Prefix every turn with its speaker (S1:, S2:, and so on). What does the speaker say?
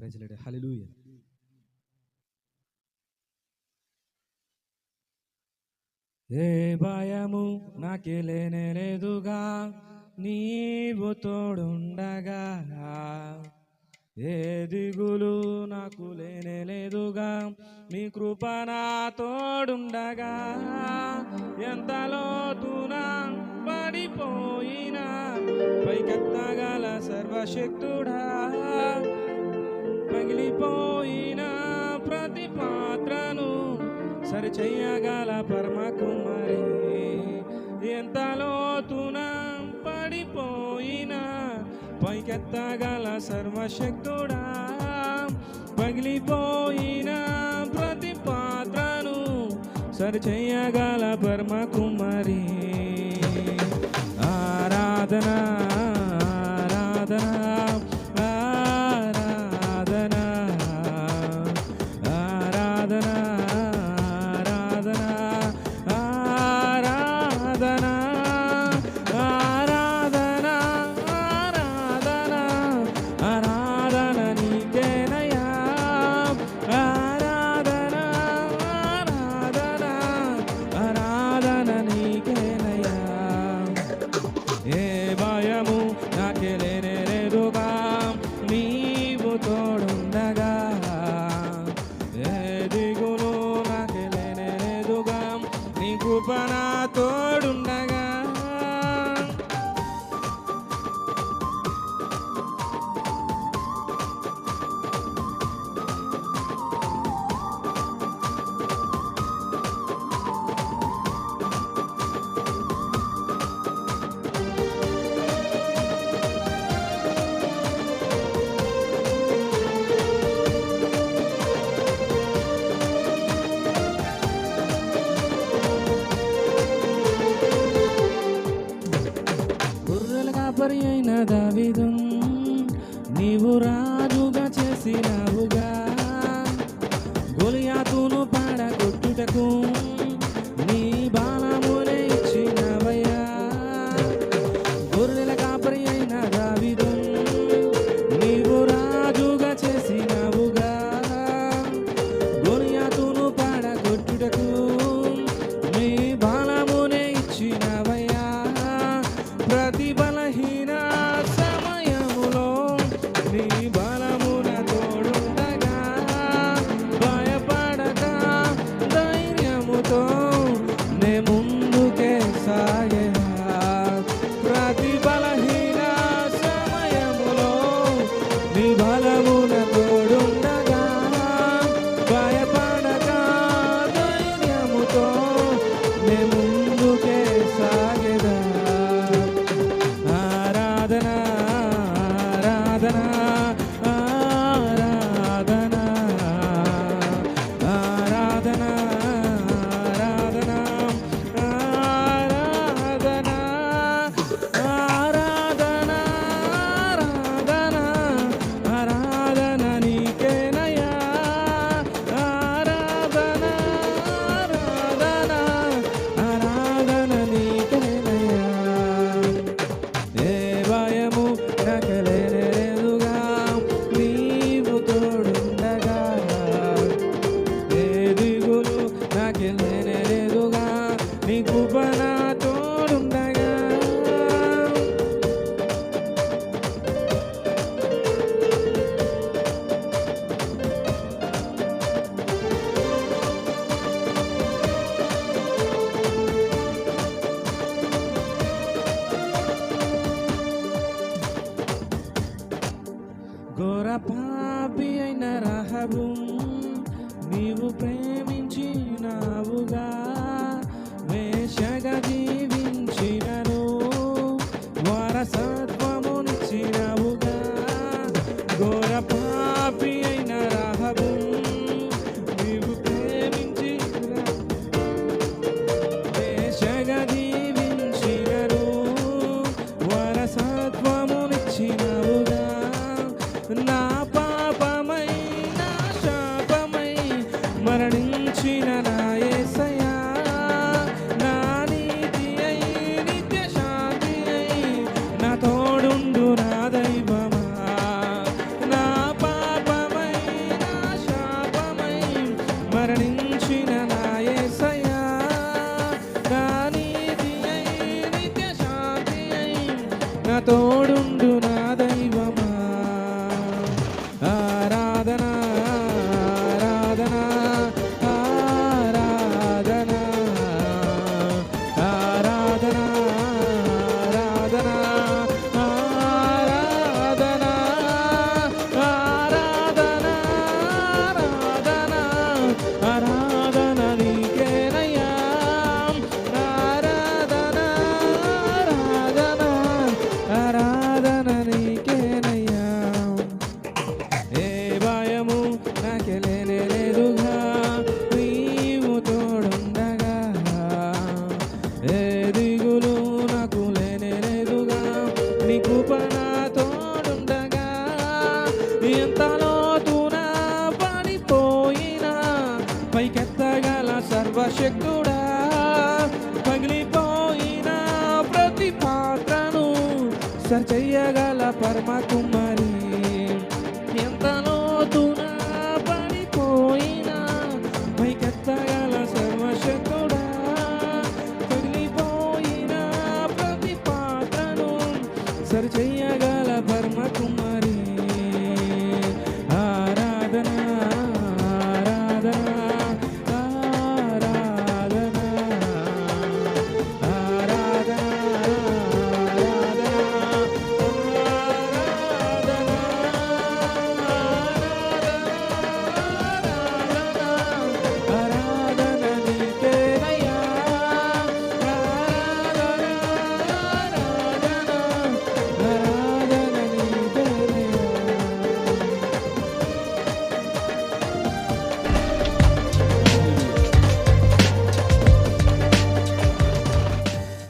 S1: ప్రజలడే హల్లెలూయా ఏ భయము నాకే లేనే లేదుగా నీవు తోడుండగా. ఏ దిగులు నాకు లేనే లేదుగా మీ కృప నా తోడుండగా. ఎంత తునా పడిపోయినా పైకెత్తగల సర్వశక్తుడా. చెయ్యగల పరమ కుమారి ఎంత లోతున పడిపోయినా పైకెత్తగల సర్వశక్తుడా. పగిలిపోయిన ప్రతి పాత్రను సరిచెయ్యగల పరమ కుమారి ఆరాధనా ఆరాధన కాపరి దావిదు నీవు రాజుగా చేసినావుగా. గొలియాతును పాడగొట్టుటకు నీ బాణమునే ఇచ్చినవయ్యా. గొర్రెల కాపరి అయిన దావిదు నీవు రాజుగా చేసినావుగా. గొలియాతును పాడగొట్టుటకు నీ బాణమునే ఇచ్చినవయ్యా. ప్రతిభ Amen. ఘోర పాపి అయిన రహబు నీవు ప్రేమించినావుగా వేషగా జీవించిన തോടുണ്ടു. పైకెత్తగల సర్వశక్తుడా? పగిలిపోయిన ప్రతి పాత్రను సరిచెయ్యగల పరమ కుమారి ఎంత లోతున